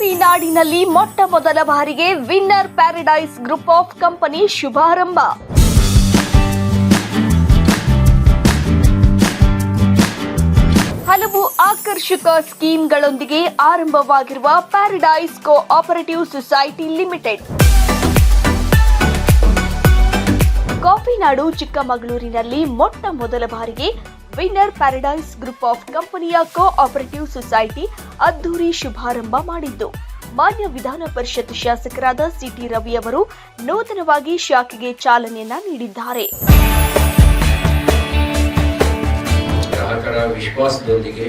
Coffee ನಾಡಿನಲ್ಲಿ ಮೊಟ್ಟ ಮೊದಲ ಬಾರಿಗೆ Winner Paradise group of company ಶುಭಾರಂಭ. ಹಲವು ಆಕರ್ಷಕ ಸ್ಕೀಮ್ಗಳೊಂದಿಗೆ ಆರಂಭವಾಗಿರುವ Paradise cooperative society limited. ಕಾಫಿನಾಡು ಚಿಕ್ಕಮಗಳೂರಿನಲ್ಲಿ ಮೊಟ್ಟ ಮೊದಲ ಬಾರಿಗೆ ವಿನ್ನರ್ ಪ್ಯಾರಡೈಸ್ ಗ್ರೂಪ್ ಆಫ್ ಕಂಪನಿಯ ಕೋ ಆಪರೇಟಿವ್ ಸೊಸೈಟಿ ಅದ್ದೂರಿ ಶುಭಾರಂಭ ಮಾಡಿದ್ದು. ಮಾನ್ಯ ವಿಧಾನ ಪರಿಷತ್ ಶಾಸಕರಾದ ಸಿಟಿ ರವಿ ಅವರು ನೂತನವಾಗಿ ಶಾಖೆಗೆ ಚಾಲನೆಯನ್ನ ನೀಡಿದ್ದಾರೆ. ಗ್ರಾಹಕರ ವಿಶ್ವಾಸದೊಂದಿಗೆ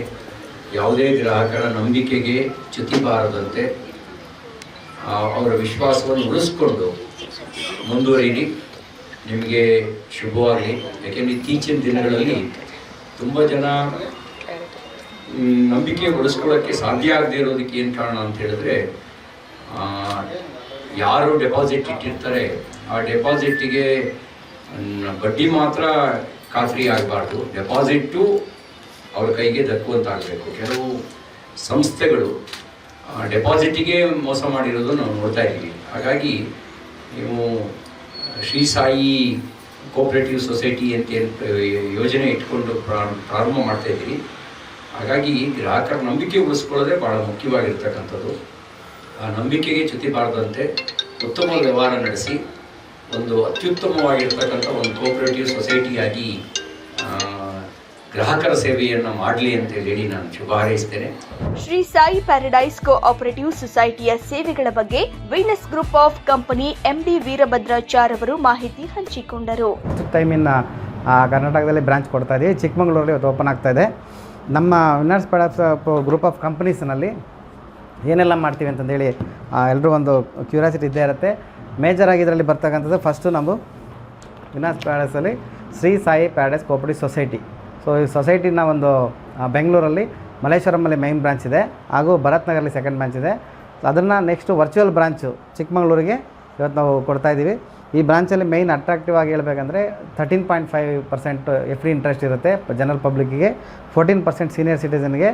ಯಾವುದೇ ಗ್ರಾಹಕರ ನಂಬಿಕೆಗೆ ಚ್ಯುತಿ ಬಾರದಂತೆ ಅವರ ವಿಶ್ವಾಸವನ್ನು ಉಳಿಸ್ಕೊಂಡು ಮುಂದುವರಿಯಿರಿ ನಿಮಗೆ ಶುಭವಾಗಲಿ. ಯಾಕೆಂದರೆ ಇತ್ತೀಚಿನ ದಿನಗಳಲ್ಲಿ ತುಂಬ ಜನ ನಂಬಿಕೆ ಉಳಿಸ್ಕೊಳ್ಳೋಕ್ಕೆ ಸಾಧ್ಯ ಆಗದೆ ಇರೋದಕ್ಕೆ ಏನು ಕಾರಣ ಅಂತ ಹೇಳಿದ್ರೆ ಯಾರು ಡೆಪಾಸಿಟ್ ಇಟ್ಟಿರ್ತಾರೆ ಆ ಡೆಪಾಸಿಟ್ಟಿಗೆ ಮ್, ಬಡ್ಡಿ ಮಾತ್ರ ಖಾತ್ರಿ ಆಗಬಾರ್ದು. ಡೆಪಾಸಿಟ್ಟು ಅವ್ರ ಕೈಗೆ ದಕ್ಕುವಂತಾಗಬೇಕು. ಕೆಲವು ಸಂಸ್ಥೆಗಳು ಡೆಪಾಸಿಟಿಗೆ ಮೋಸ ಮಾಡಿರೋದು ನಾವು ನೋಡ್ತಾ ಇದ್ದೀವಿ. ಹಾಗಾಗಿ ನೀವು ಶ್ರೀ ಸಾಯಿ ಕೋಆಪರೇಟಿವ್ ಸೊಸೈಟಿ ಅಂತ ಏನ್ ಯೋಜನೆ ಇಟ್ಕೊಂಡು ಪ್ರಾರಂಭ ಮಾಡ್ತಾ ಇದ್ದೀವಿ ಹಾಗಾಗಿ ಗ್ರಾಹಕರ ನಂಬಿಕೆ ಉಳಿಸ್ಕೊಳ್ಳೋದೇ ಭಾಳ ಮುಖ್ಯವಾಗಿರ್ತಕ್ಕಂಥದ್ದು. ಆ ನಂಬಿಕೆಗೆ ಚ್ಯುತಿ ಬಾರದಂತೆ ಉತ್ತಮ ವ್ಯವಹಾರ ನಡೆಸಿ, ಒಂದು ಅತ್ಯುತ್ತಮವಾಗಿರ್ತಕ್ಕಂಥ ಒಂದು ಕೋಪರೇಟಿವ್ ಸೊಸೈಟಿಯಾಗಿ ಗ್ರಾಹಕರ ಸೇವೆಯನ್ನು ಮಾಡಲಿ ಅಂತ ಹೇಳಿ ನಾನು ಶುಭ ಹಾರೈಸ್ತೇನೆ. ಶ್ರೀ ಸಾಯಿ ಪ್ಯಾರಡೈಸ್ ಕೋಆಪರೇಟಿವ್ ಸೊಸೈಟಿಯ ಸೇವೆಗಳ ಬಗ್ಗೆ Venus group of company MD Veerabhadrachar ಅವರು ಮಾಹಿತಿ ಹಂಚಿಕೊಂಡರು. ಟೈಮಿನ ಕರ್ನಾಟಕದಲ್ಲಿ ಬ್ರಾಂಚ್ ಕೊಡ್ತಾ ಇದೆ. ಚಿಕ್ಕಮಗಳೂರಲ್ಲಿ ಇವತ್ತು ಓಪನ್ ಆಗ್ತಾ ಇದೆ. ನಮ್ಮ ವಿನರ್ಸ್ ಪ್ರಾಡಕ್ಟ್ಸ್ ಗ್ರೂಪ್ ಆಫ್ ಕಂಪನೀಸ್ನಲ್ಲಿ ಏನೆಲ್ಲ ಮಾಡ್ತೀವಿ ಅಂತಂದೇಳಿ ಎಲ್ಲರೂ ಒಂದು ಕ್ಯೂರಿಯಾಸಿಟಿ ಇದ್ದೇ ಇರುತ್ತೆ. ಮೇಜರಾಗಿ ಇದರಲ್ಲಿ ಬರ್ತಕ್ಕಂಥದ್ದು ಫಸ್ಟು ನಾವು ವಿನಾಸ್ ಪ್ಯಾಡಸಲ್ಲಿ Shri Sai Paradise cooperative society. So ಈ ಸೊಸೈಟಿನ ಒಂದು ಬೆಂಗಳೂರಲ್ಲಿ ಮಲ್ಲೇಶ್ವರಮಲ್ಲಿ ಮೈನ್ ಬ್ರಾಂಚ್ ಇದೆ. ಹಾಗೂ ಭರತ್ನಗರಲ್ಲಿ ಸೆಕೆಂಡ್ ಬ್ರಾಂಚ್ ಇದೆ. ಅದನ್ನು ನೆಕ್ಸ್ಟು ವರ್ಚುವಲ್ ಬ್ರಾಂಚು ಚಿಕ್ಕಮಗಳೂರಿಗೆ ಇವತ್ತು ನಾವು ಕೊಡ್ತಾ ಇದ್ದೀವಿ. ಈ ಬ್ರಾಂಚಲ್ಲಿ ಮೈನ್ ಅಟ್ರಾಕ್ಟಿವ್ ಆಗಿ ಹೇಳಬೇಕಂದ್ರೆ thirteen point five percent F D interest ಇರುತ್ತೆ ಜನರಲ್ ಪಬ್ಲಿಕ್ಕಿಗೆ ಫೋರ್ಟೀನ್ ಪರ್ಸೆಂಟ್ ಸೀನಿಯರ್ ಸಿಟಿಸನ್ಗೆ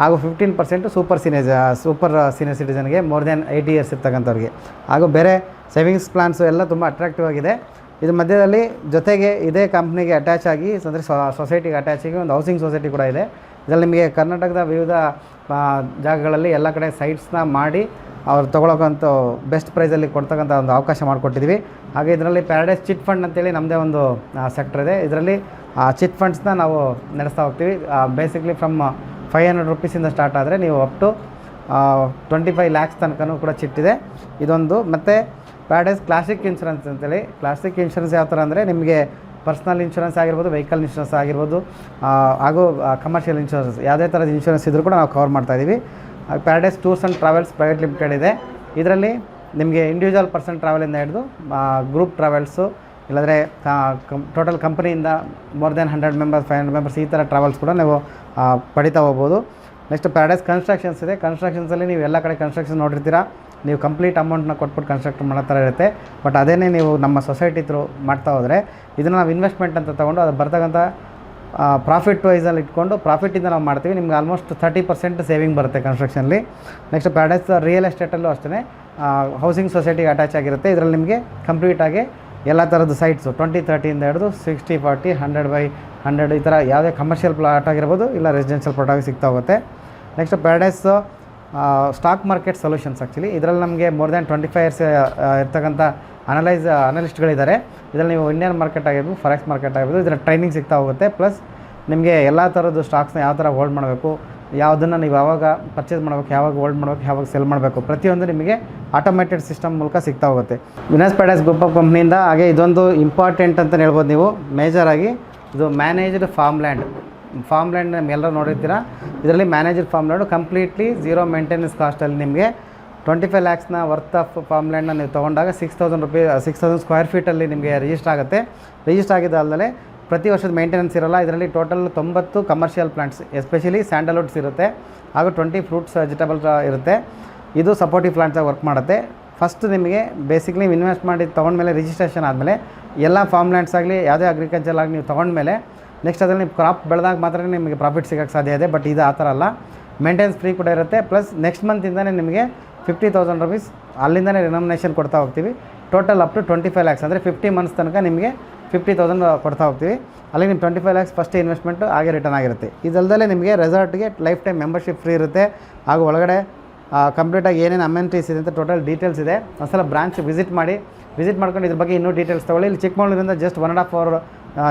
ಹಾಗೂ fifteen percent super senior super senior ಸಿಟಿಸನ್ಗೆ more than eighty years ಇರ್ತಕ್ಕಂಥವ್ರಿಗೆ. ಹಾಗೂ ಬೇರೆ ಸೇವಿಂಗ್ಸ್ ಪ್ಲ್ಯಾನ್ಸು ಎಲ್ಲ ತುಂಬ ಅಟ್ರಾಕ್ಟಿವ್ ಆಗಿದೆ. ಇದ್ರ ಮಧ್ಯದಲ್ಲಿ ಜೊತೆಗೆ ಇದೇ ಕಂಪ್ನಿಗೆ ಅಟ್ಯಾಚ್ ಆಗಿ ಅಂದರೆ ಸೊಸೈಟಿಗೆ ಅಟ್ಯಾಚ್ ಆಗಿ ಒಂದು ಹೌಸಿಂಗ್ ಸೊಸೈಟಿ ಕೂಡ ಇದೆ. ಇದರಲ್ಲಿ ನಿಮಗೆ ಕರ್ನಾಟಕದ ವಿವಿಧ ಜಾಗಗಳಲ್ಲಿ ಎಲ್ಲ ಕಡೆ ಸೈಟ್ಸ್ನ ಮಾಡಿ ಅವ್ರು ತೊಗೊಳಕ್ಕಂಥ ಬೆಸ್ಟ್ ಪ್ರೈಸಲ್ಲಿ ಕೊಡ್ತಕ್ಕಂಥ ಒಂದು ಅವಕಾಶ ಮಾಡಿಕೊಟ್ಟಿದ್ವಿ. ಹಾಗೆ ಇದರಲ್ಲಿ ಪ್ಯಾರಡೈಸ್ ಚಿಟ್ ಫಂಡ್ ಅಂತೇಳಿ ನಮ್ಮದೇ ಒಂದು ಸೆಕ್ಟರ್ ಇದೆ. ಇದರಲ್ಲಿ ಚಿಟ್ ಫಂಡ್ಸ್ನ ನಾವು ನಡೆಸ್ತಾ ಹೋಗ್ತೀವಿ. ಬೇಸಿಕ್ಲಿ ಫ್ರಮ್ ಫೈವ್ ಹಂಡ್ರೆಡ್ ರುಪೀಸಿಂದ ಸ್ಟಾರ್ಟ್ ಆದರೆ ನೀವು up to twenty five lakhs ತನಕನೂ ಕೂಡ ಚಿಟ್ಟಿದೆ ಇದೊಂದು. ಮತ್ತು ಪ್ಯಾರಡೈಸ್ ಕ್ಲಾಸಿಕ್ ಇನ್ಶೂರೆನ್ಸ್ ಅಂತೇಳಿ. ಕ್ಲಾಸಿಕ್ ಇನ್ಶೂರೆನ್ಸ್ ಯಾವ ಥರ ಅಂದರೆ ನಿಮಗೆ ಪರ್ಸ್ನಲ್ ಇನ್ಶೂರೆನ್ಸ್ ಆಗಿರ್ಬೋದು ವೆಹಿಕಲ್ ಇನ್ಶೂರೆನ್ಸ್ ಆಗಿರ್ಬೋದು ಹಾಗೂ ಕಮರ್ಷಿಯಲ್ ಇನ್ಶೂರೆನ್ಸ್ ಯಾವುದೇ ಥರದ ಇನ್ಶೂರೆನ್ಸ್ ಇದ್ರೂ ಕೂಡ ನಾವು ಕವರ್ ಮಾಡ್ತಾ ಇದ್ದೀವಿ paradise tours and travels private limited ಇದೆ. ಇದರಲ್ಲಿ ನಿಮಗೆ ಇಂಡಿವಿಜುವಲ್ ಪರ್ಸನ್ ಟ್ರಾವೆಲಿಂದ ಹಿಡಿದು ಗ್ರೂಪ್ ಟ್ರಾವೆಲ್ಸು ಇಲ್ಲಾಂದರೆ total ಕಂಪ್ನಿಯಿಂದ more than hundred members five hundred members ಈ ಥರ ಟ್ರಾವೆಲ್ಸ್ ಕೂಡ ನೀವು ಪಡಿತಾ ಹೋಗ್ಬೋದು. ನೆಕ್ಸ್ಟ್ ಪ್ಯಾರಡೈಸ್ ಕನ್ಸ್ಟ್ರಕ್ಷನ್ಸ್ ಇದೆ. ಕನ್ಸ್ಟ್ರಕ್ಷನ್ಸಲ್ಲಿ ನೀವು ಎಲ್ಲ ಕಡೆ ಕನ್ಸ್ಟ್ರಕ್ಷನ್ ನೋಡಿರ್ತೀರಾ. ನೀವು ಕಂಪ್ಲೀಟ್ ಅಮೌಂಟ್ನ ಕೊಟ್ಬಿಟ್ಟು ಕನ್ಸ್ಟ್ರಕ್ಟ್ ಮಾಡೋ ಥರ ಇರುತ್ತೆ. ಬಟ್ ಅದೇನೇ ನೀವು ನಮ್ಮ ಸೊಸೈಟಿ ಥ್ರೂ ಮಾಡ್ತಾ ಹೋದರೆ, ಇದನ್ನು ನಾವು ಇನ್ವೆಸ್ಟ್ಮೆಂಟ್ ಅಂತ ತೊಗೊಂಡು ಅದು ಬರ್ತಕ್ಕಂಥ ಪ್ರಾಫಿಟ್ ವೈಸಲ್ಲಿ ಇಟ್ಕೊಂಡು ಪ್ರಾಫಿಟಿಂದ ನಾವು ಮಾಡ್ತೀವಿ. ನಿಮ್ಗೆ ಆಲ್ಮೋಸ್ಟ್ ತರ್ಟಿ ಪರ್ಸೆಂಟ್ ಸೇವಿಂಗ್ ಬರುತ್ತೆ ಕನ್ಸ್ಟ್ರಕ್ಷನಲ್ಲಿ ನೆಕ್ಸ್ಟ್ ಪ್ಯಾರಡೈಸ್ ರಿಯಲ್ ಎಸ್ಟೇಟಲ್ಲೂ ಅಷ್ಟೇ ಹೌಸಿಂಗ್ ಸೊಸೈಟಿಗೆ ಅಟ್ಯಾಚ್ ಆಗಿರುತ್ತೆ. ಇದರಲ್ಲಿ ನಿಮಗೆ ಕಂಪ್ಲೀಟಾಗಿ ಎಲ್ಲ ಥರದ ಸೈಟ್ಸು ಟ್ವೆಂಟಿ ತರ್ಟಿಯಿಂದ ಹಿಡಿದು sixty forty hundred by hundred ಈ ಥರ ಯಾವುದೇ ಕಮರ್ಷಿಯಲ್ ಪ್ಲಾಟ್ ಆಗಿರ್ಬೋದು, ಇಲ್ಲ ರೆಸಿಡೆನ್ಷಿಯಲ್ ಪ್ಲಾಟ್ ಆಗಿ ಸಿಗ್ತಾ ಹೋಗುತ್ತೆ. Next paradise stock market solutions actually ಇದರಲ್ಲಿ ನಮಗೆ more than twenty five years ಇರ್ತಕ್ಕಂಥ ಅನಲೈಸ್ ಅನಲಿಸ್ಟ್ಗಳಿದ್ದಾರೆ ಇದರಲ್ಲಿ ನೀವು ಇಂಡಿಯನ್ ಮಾರ್ಕೆಟ್ ಆಗಿರ್ಬೋದು ಫಾರೆಕ್ಸ್ ಮಾರ್ಕೆಟ್ ಆಗಿರ್ಬೋದು ಇದರ ಟ್ರೈನಿಂಗ್ ಸಿಗ್ತಾ ಹೋಗುತ್ತೆ. ಪ್ಲಸ್ ನಿಮಗೆ ಎಲ್ಲ ಥರದ್ದು ಸ್ಟಾಕ್ಸ್ನ ಯಾವ ಥರ ಹೋಲ್ಡ್ ಮಾಡಬೇಕು, ಯಾವುದನ್ನು ನೀವು ಯಾವಾಗ ಪರ್ಚೇಸ್ ಮಾಡಬೇಕು, ಯಾವಾಗ ಹೋಲ್ಡ್ ಮಾಡಬೇಕು, ಯಾವಾಗ ಸೆಲ್ ಮಾಡಬೇಕು, ಪ್ರತಿಯೊಂದು ನಿಮಗೆ ಆಟೋಮೇಟೆಡ್ ಸಿಸ್ಟಮ್ ಮೂಲಕ ಸಿಗ್ತಾ ಹೋಗುತ್ತೆ. ವಿನಸ್ ಪ್ಯಾಡೈಸ್ ಗ್ರೂಪ್ ಆಫ್ ಕಂಪ್ನಿಯಿಂದ ಹಾಗೆ ಇದೊಂದು ಇಂಪಾರ್ಟೆಂಟ್ ಅಂತ ಹೇಳ್ಬೋದು ನೀವು. ಮೇಜರಾಗಿ ಇದು managed farm land farm land ನಿಮ್ಗೆಲ್ಲರೂ ನೋಡಿರ್ತೀರಾ? ಇದರಲ್ಲಿ manager farm land completely zero maintenance ಕಾಸ್ಟಲ್ಲಿ ನಿಮಗೆ ಟ್ವೆಂಟಿ ಫೈವ್ ಲ್ಯಾಕ್ಸ್ನ ವರ್ತ್ ಆಫ್ ಫಾರ್ಮ್ ಲ್ಯಾಂಡ್ನ ನೀವು ತೊಗೊಂಡಾಗ six thousand rupee six thousand square ಫೀಟಲ್ಲಿ ನಿಮಗೆ ರಿಜಿಸ್ಟರ್ ಆಗುತ್ತೆ. ರಿಜಿಸ್ಟರ್ ಆಗಿದ್ದಲ್ಲದೆ ಪ್ರತಿ ವರ್ಷದ ಮೇಂಟೆನೆನ್ಸ್ ಇರಲ್ಲ. ಇದರಲ್ಲಿ ಟೋಟಲ್ ತೊಂಬತ್ತು ಕಮರ್ಷಿಯಲ್ ಪ್ಲಾಂಟ್ಸ್ ಎಸ್ಪೆಷಲಿ ಸ್ಯಾಂಡಲ್ವುಡ್ಸ್ ಇರುತ್ತೆ. ಹಾಗೂ ಟ್ವೆಂಟಿ ಫ್ರೂಟ್ಸ್ ವೆಜಿಟೇಬಲ್ ಇರುತ್ತೆ. ಇದು ಸಪೋರ್ಟಿವ್ ಪ್ಲಾಂಟ್ಸಾಗಿ ವರ್ಕ್ ಮಾಡುತ್ತೆ. ಫಸ್ಟ್ ನಿಮಗೆ ಬೇಸಿಕ್ಲಿ ನೀವು ಇನ್ವೆಸ್ಟ್ ಮಾಡಿ ತೊಗೊಂಡ್ಮೇಲೆ ರಿಜಿಸ್ಟ್ರೇಷನ್ ಆದಮೇಲೆ ಎಲ್ಲ ಫಾರ್ಮ್ ಲ್ಯಾಂಡ್ಸ್ ಆಗಲಿ, ಯಾವುದೇ ಅಗ್ರಿಕಲ್ಚರ್ ಆಗಲಿ ನೀವು ತೊಗೊಂಡ್ಮೇಲೆ ನೆಕ್ಸ್ಟ್ ಅದರಲ್ಲಿ ನೀವು ಕ್ರಾಪ್ ಬೆಳೆದಾಗ ಮಾತ್ರ ನಿಮಗೆ ಪ್ರಾಫಿಟ್ ಸಿಗೋಕ್ಕೆ ಸಾಧ್ಯ ಇದೆ ಬಟ್ ಇದು ಆ ಥರ ಅಲ್ಲ. ಮೇಂಟೆನ್ಸ್ ಫ್ರೀ ಕೂಡ ಇರುತ್ತೆ ಪ್ಲಸ್ ನೆಕ್ಸ್ಟ್ ಮಂತಿಂದನೇ ನಿಮಗೆ ಫಿಫ್ಟಿ ತೌಸಂಡ್ ರುಪೀಸ್ ಅಲ್ಲಿಂದನೇ ರಿನಮಿನೇಷನ್ ಕೊಡ್ತಾ ಹೋಗ್ತೀವಿ. Total up to twenty five lakhs ಅಂದರೆ ಫಿಫ್ಟಿ ಮಂತ್ಸ್ ತನಕ ನಿಮಗೆ ಫಿಫ್ಟಿ ತೌಸಂಡ್ ಕೊಡ್ತಾ ಹೋಗ್ತೀವಿ. ಅಲ್ಲಿ ನಿಮ್ಮ twenty five lakhs first investment ಹಾಗೆ ರಿಟರ್ನ್ ಆಗಿರುತ್ತೆ. ಇದಲ್ಲದೇ ನಿಮಗೆ ರೆಸಾರ್ಟ್ಗೆ ಲೈಫ್ ಟೈಮ್ ಮೆಂಬರ್ಶಿಪ್ ಫ್ರೀ ಇರುತ್ತೆ. ಹಾಗೂ ಒಳಗಡೆ ಕಂಪ್ಲೀಟಾಗಿ ಏನೇನು ಅಮೆನಿಟೀಸ್ ಇದೆ ಅಂತ ಟೋಟಲ್ ಡೀಟೇಲ್ಸ್ ಇದೆ. ಒಂದ್ಸಲ ಬ್ರಾಂಚ್ ವಿಸಿಟ್ ಮಾಡಿ. ವಿಸಿಟ್ ಮಾಡ್ಕೊಂಡು ಇದ್ರ ಬಗ್ಗೆ ಇನ್ನೂ ಡೀಟೇಲ್ಸ್ ತೊಗೊಳ್ಳಿ. ಇಲ್ಲಿ ಚಿಕ್ಕಮಗಳೂರಿಂದ just one and half hour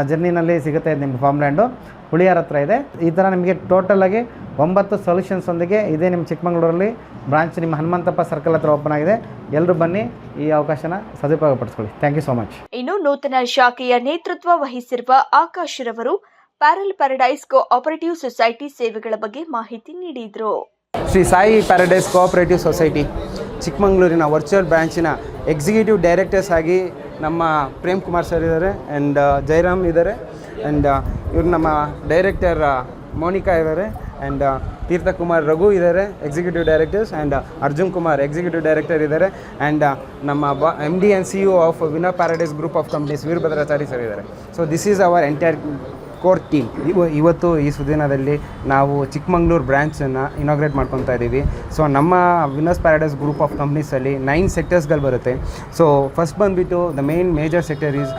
ಜರ್ನಿನಲ್ಲಿ ಸಿಗುತ್ತೆ ನಿಮ್ಗೆ ಫಾರ್ಮ್ಲ್ಯಾಂಡು ಹುಳಿಯಾರ ಹತ್ರ ಇದೆ. ಈ ಥರ ನಿಮಗೆ ಟೋಟಲಾಗಿ ಒಂಬತ್ತು ಸೊಲ್ಯೂಷನ್ಸ್ ಒಂದಿಗೆ ಇದೇ ನಿಮ್ಮ ಚಿಕ್ಕಮಗಳೂರಲ್ಲಿ ಬ್ರಾಂಚ್ ನಿಮ್ಮ ಹನುಮಂತಪ್ಪ ಸರ್ಕಲ್ ಹತ್ರ ಓಪನ್ ಆಗಿದೆ. ಎಲ್ಲರೂ ಬನ್ನಿ ಈ ಅವಕಾಶನ ಸದುಪಯೋಗ ಪಡಿಸ್ಕೊಳ್ಳಿ ಥ್ಯಾಂಕ್ ಯು ಸೋ ಮಚ್ ಇನ್ನು ನೂತನ ಶಾಖೆಯ ನೇತೃತ್ವ ವಹಿಸಿರುವ ಆಕಾಶ್ ರವರು ಪ್ಯಾರಲ್ ಪ್ಯಾರಡೈಸ್ ಕೋಆಪರೇಟಿವ್ ಸೊಸೈಟಿ ಸೇವೆಗಳ ಬಗ್ಗೆ ಮಾಹಿತಿ ನೀಡಿದರು. Shri Sai Paradise cooperative society ಚಿಕ್ಕಮಗಳೂರಿನ ವರ್ಚುವಲ್ ಬ್ರಾಂಚಿನ ಎಕ್ಸಿಕ್ಯೂಟಿವ್ ಡೈರೆಕ್ಟರ್ಸ್ ಆಗಿ ನಮ್ಮ ಪ್ರೇಮ್ ಕುಮಾರ್ ಸರ್ ಇದ್ದಾರೆ ಆ್ಯಂಡ್ ಜೈರಾಮ್ ಇದ್ದಾರೆ ಆ್ಯಂಡ್ ಇವರು ನಮ್ಮ ಡೈರೆಕ್ಟರ್ ಮೋನಿಕಾ ಇದ್ದಾರೆ ಆ್ಯಂಡ್ ತೀರ್ಥಕುಮಾರ್ ರಘು ಇದ್ದಾರೆ executive directors and Arjun Kumar executive director ಇದ್ದಾರೆ ಆ್ಯಂಡ್ ನಮ್ಮ ಬ M D and C U of Winner Paradise group of companies Veerabhadrachari sir ಇದ್ದಾರೆ. So this is our entire core team ಇವ, ಇವತ್ತು ಈ ಸುದಿನದಲ್ಲಿ ನಾವು ಚಿಕ್ಕಮಂಗ್ಳೂರು ಬ್ರ್ಯಾಂಚನ್ನು ಇನಾಗ್ರೇಟ್ ಮಾಡ್ಕೊತಾ ಇದ್ದೀವಿ ಸೊ ನಮ್ಮ ವಿನರ್ಸ್ ಪ್ಯಾರಡೈಸ್ ಗ್ರೂಪ್ ಆಫ್ ಕಂಪ್ನೀಸಲ್ಲಿ ನೈನ್ ಸೆಕ್ಟರ್ಸ್ಗಳು ಬರುತ್ತೆ. ಸೊ ಫಸ್ಟ್ ಬಂದುಬಿಟ್ಟು the main major sector is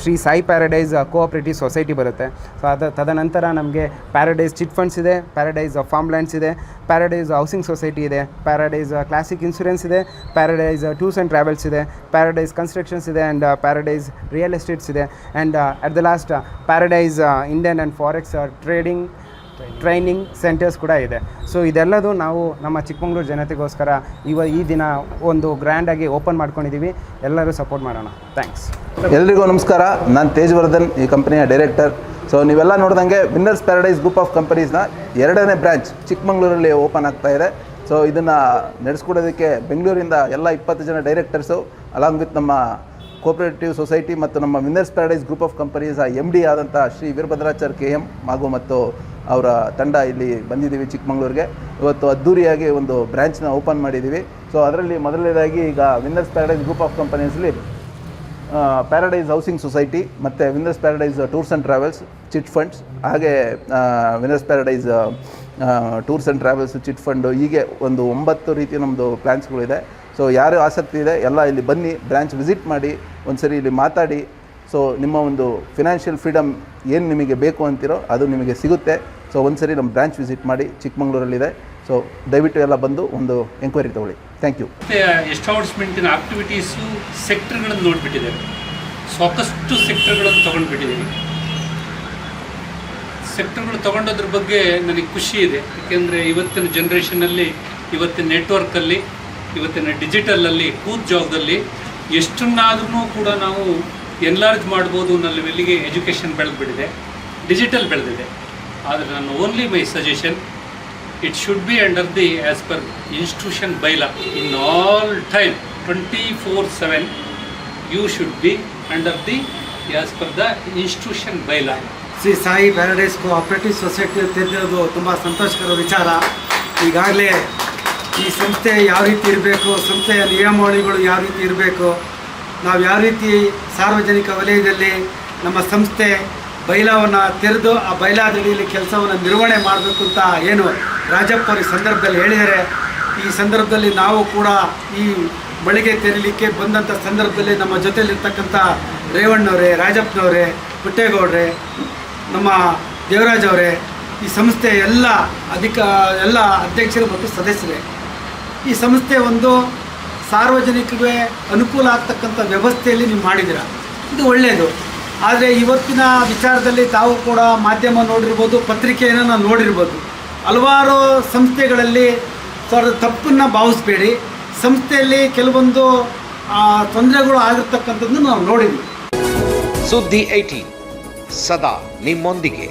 Shri Sai Paradise cooperative society ಬರುತ್ತೆ. ಸೊ ಅದ, ತದನಂತರ ನಮಗೆ ಪ್ಯಾರಡೈಸ್ ಚಿಟ್ ಫಂಡ್ಸ್ ಇದೆ ಪ್ಯಾರಡೈಸ್ ಫಾರ್ಮ್ ಲ್ಯಾಂಡ್ಸ್ ಇದೆ. ಪ್ಯಾರಡೈಸ್ ಹೌಸಿಂಗ್ ಸೊಸೈಟಿ ಇದೆ ಪ್ಯಾರಡೈಸ್ ಕ್ಲಾಸಿಕ್ ಇನ್ಶೂರೆನ್ಸ್ ಇದೆ ಪ್ಯಾರಡೈಸ್ ಟೂರ್ಸ್ ಆ್ಯಂಡ್ ಟ್ರಾವೆಲ್ಸ್ ಇದೆ ಪ್ಯಾರಡೈಸ್ ಕನ್ಸ್ಟ್ರಕ್ಷನ್ಸ್ ಇದೆ ಆ್ಯಂಡ್ ಪ್ಯಾರಡೈಸ್ ರಿಯಲ್ ಎಸ್ಟೇಟ್ಸ್ ಇದೆ. And at the last Paradise Indian and forex trading training centres ಕೂಡ ಇದೆ. So ಇದೆಲ್ಲದೂ ನಾವು ನಮ್ಮ ಚಿಕ್ಕಮಗಳೂರು ಜನತೆಗೋಸ್ಕರ ಇವ ಈ ದಿನ ಒಂದು ಗ್ರ್ಯಾಂಡಾಗಿ ಓಪನ್ ಮಾಡ್ಕೊಂಡಿದ್ದೀವಿ ಎಲ್ಲರೂ ಸಪೋರ್ಟ್ ಮಾಡೋಣ. ಥ್ಯಾಂಕ್ಸ್ ಎಲ್ರಿಗೂ ನಮಸ್ಕಾರ. ನಾನು ತೇಜ್ವರ್ಧನ್, ಈ ಕಂಪನಿಯ ಡೈರೆಕ್ಟರ್ ಸೊ ನೀವೆಲ್ಲ ನೋಡ್ದಂಗೆ ವಿನ್ನರ್ಸ್ ಪ್ಯಾರಡೈಸ್ ಗ್ರೂಪ್ ಆಫ್ ಕಂಪನೀಸ್ನ ಎರಡನೇ ಬ್ರ್ಯಾಂಚ್ ಚಿಕ್ಕಮಂಗ್ಳೂರಲ್ಲಿ ಓಪನ್ ಆಗ್ತಾ ಇದೆ. ಸೊ ಇದನ್ನು ನಡೆಸ್ಕೊಡೋದಕ್ಕೆ ಬೆಂಗಳೂರಿಂದ ಎಲ್ಲ ಇಪ್ಪತ್ತು ಜನ ಡೈರೆಕ್ಟರ್ಸು ಅಲಾಂಗ್ ವಿತ್ ನಮ್ಮ ಕೋಪರೇಟಿವ್ ಸೊಸೈಟಿ ಮತ್ತು ನಮ್ಮ Winners Paradise group of companies M D ಆದಂಥ ಶ್ರೀ ವೀರಭದ್ರಾಚಾರ್ ಕೆ ಎಂ ಹಾಗೂ ಮತ್ತು ಅವರ ತಂಡ ಇಲ್ಲಿ ಬಂದಿದ್ದೀವಿ ಚಿಕ್ಕಮಗಳೂರಿಗೆ. ಇವತ್ತು ಅದ್ದೂರಿಯಾಗಿ ಒಂದು ಬ್ರ್ಯಾಂಚ್ನ ಓಪನ್ ಮಾಡಿದ್ದೀವಿ. ಸೊ ಅದರಲ್ಲಿ ಮೊದಲನೇದಾಗಿ ಈಗ ವಿನ್ನರ್ಸ್ ಪ್ಯಾರಡೈಸ್ ಗ್ರೂಪ್ ಆಫ್ ಕಂಪನೀಸ್ಲಿ ಪ್ಯಾರಡೈಸ್ ಹೌಸಿಂಗ್ ಸೊಸೈಟಿ ಮತ್ತು Winners Paradise tours and travels chit funds ಹಾಗೆ Winners Paradise tours and travels chit fund ಹೀಗೆ ಒಂದು ಒಂಬತ್ತು ರೀತಿ ನಮ್ಮದು ಪ್ಲ್ಯಾನ್ಸ್ಗಳಿದೆ ಸೊ ಯಾರು ಆಸಕ್ತಿ ಇದೆ, ಎಲ್ಲ ಇಲ್ಲಿ ಬನ್ನಿ ಬ್ರ್ಯಾಂಚ್ ವಿಸಿಟ್ ಮಾಡಿ, ಒಂದ್ಸರಿ ಇಲ್ಲಿ ಮಾತಾಡಿ. ಸೊ ನಿಮ್ಮ ಒಂದು ಫಿನಾನ್ಷಿಯಲ್ ಫ್ರೀಡಮ್ ಏನು ನಿಮಗೆ ಬೇಕು ಅಂತಿರೋ ಅದು ನಿಮಗೆ ಸಿಗುತ್ತೆ. ಸೊ ಒಂದ್ಸರಿ ನಮ್ಮ ಬ್ರ್ಯಾಂಚ್ ವಿಸಿಟ್ ಮಾಡಿ, ಚಿಕ್ಕಮಂಗ್ಳೂರಲ್ಲಿದೆ. ಸೊ ದಯವಿಟ್ಟು ಎಲ್ಲ ಬಂದು ಒಂದು ಎಂಕ್ವೈರಿ ತಗೊಳ್ಳಿ. ಥ್ಯಾಂಕ್ ಯು ಎಸ್ಟಾಬ್ಲಿಷ್ಮೆಂಟಿನ ಆಕ್ಟಿವಿಟೀಸು ಸೆಕ್ಟರ್ಗಳನ್ನು ನೋಡಿಬಿಟ್ಟಿದ್ದೇವೆ. ಸಾಕಷ್ಟು ಸೆಕ್ಟರ್ಗಳನ್ನು ತೊಗೊಂಡ್ಬಿಟ್ಟಿದ್ದೀವಿ. ಸೆಕ್ಟರ್ಗಳು ತೊಗೊಂಡೋದ್ರ ಬಗ್ಗೆ ನನಗೆ ಖುಷಿ ಇದೆ. ಏಕೆಂದರೆ ಇವತ್ತಿನ ಜನ್ರೇಷನಲ್ಲಿ ಇವತ್ತಿನ ನೆಟ್ವರ್ಕಲ್ಲಿ ಇವತ್ತಿನ ಡಿಜಿಟಲಲ್ಲಿ ಕೂತ್ ಜಾಗದಲ್ಲಿ ಎಷ್ಟನ್ನಾದ್ರೂ ಕೂಡ ನಾವು ಎನ್ಲಾರ್ಜ್ ಮಾಡ್ಬೋದು ಅನ್ನೋ ಲೆವೆಲ್ಲಿಗೆ ಎಜುಕೇಷನ್ ಬೆಳೆದ್ಬಿಟ್ಟಿದೆ. ಡಿಜಿಟಲ್ ಬೆಳೆದಿದೆ. ಆದರೆ ನನ್ನ only my suggestion it should be under the, as per institution bylaw, in all time 24 7 you should be under the, as per the institution bylaw Shri Sai Paradise cooperative society ತೆರೆದಿರೋದು ತುಂಬ ಸಂತೋಷಕರ ವಿಚಾರ. ಈಗಾಗಲೇ ಈ ಸಂಸ್ಥೆ ಯಾವ ರೀತಿ ಇರಬೇಕು, ಸಂಸ್ಥೆಯ ನಿಯಮಾವಳಿಗಳು ಯಾವ ರೀತಿ ಇರಬೇಕು, ನಾವು ಯಾವ ರೀತಿ ಸಾರ್ವಜನಿಕ ವಲಯದಲ್ಲಿ ನಮ್ಮ ಸಂಸ್ಥೆ ಬೈಲಾವನ್ನು ತೆರೆದು ಆ ಬೈಲಾದಡಿಯಲ್ಲಿ ಕೆಲಸವನ್ನು ನಿರ್ವಹಣೆ ಮಾಡಬೇಕು ಅಂತ ಏನು ರಾಜಪ್ಪ ಈ ಸಂದರ್ಭದಲ್ಲಿ ಹೇಳಿದರೆ ಈ ಸಂದರ್ಭದಲ್ಲಿ ನಾವು ಕೂಡ ಈ ಮಳಿಗೆ ತೆರಲಿಕ್ಕೆ ಬಂದಂಥ ಸಂದರ್ಭದಲ್ಲಿ ನಮ್ಮ ಜೊತೆಯಲ್ಲಿರ್ತಕ್ಕಂಥ ರೇವಣ್ಣವರೇ, ರಾಜಪ್ಪನವರೇ, ಪುಟ್ಟೇಗೌಡ್ರೆ, ನಮ್ಮ ದೇವರಾಜವರೇ ಈ ಸಂಸ್ಥೆ ಎಲ್ಲ ಅಧಿಕ ಎಲ್ಲ ಅಧ್ಯಕ್ಷರು ಮತ್ತು ಸದಸ್ಯರೇ. ಈ ಸಂಸ್ಥೆ ಒಂದು ಸಾರ್ವಜನಿಕರಿಗೆ ಅನುಕೂಲ ಆಗ್ತಕ್ಕಂಥ ವ್ಯವಸ್ಥೆಯಲ್ಲಿ ನೀವು ಮಾಡಿದ್ದೀರ. ಇದು ಒಳ್ಳೆಯದು ಆದರೆ ಇವತ್ತಿನ ವಿಚಾರದಲ್ಲಿ ತಾವು ಕೂಡ ಮಾಧ್ಯಮ ನೋಡಿರ್ಬೋದು, ಪತ್ರಿಕೆಯನ್ನು ನಾವು ನೋಡಿರ್ಬೋದು. ಹಲವಾರು ಸಂಸ್ಥೆಗಳಲ್ಲಿ ಸ್ವಲ್ಪ ತಪ್ಪನ್ನು ಭಾವಿಸ್ಬೇಡಿ. ಸಂಸ್ಥೆಯಲ್ಲಿ ಕೆಲವೊಂದು ತೊಂದರೆಗಳು ಆಗಿರ್ತಕ್ಕಂಥದ್ದು ನಾವು ನೋಡಿದ್ವಿ. ಸುದ್ದಿ ಐಟಿ ಸದಾ ನಿಮ್ಮೊಂದಿಗೆ.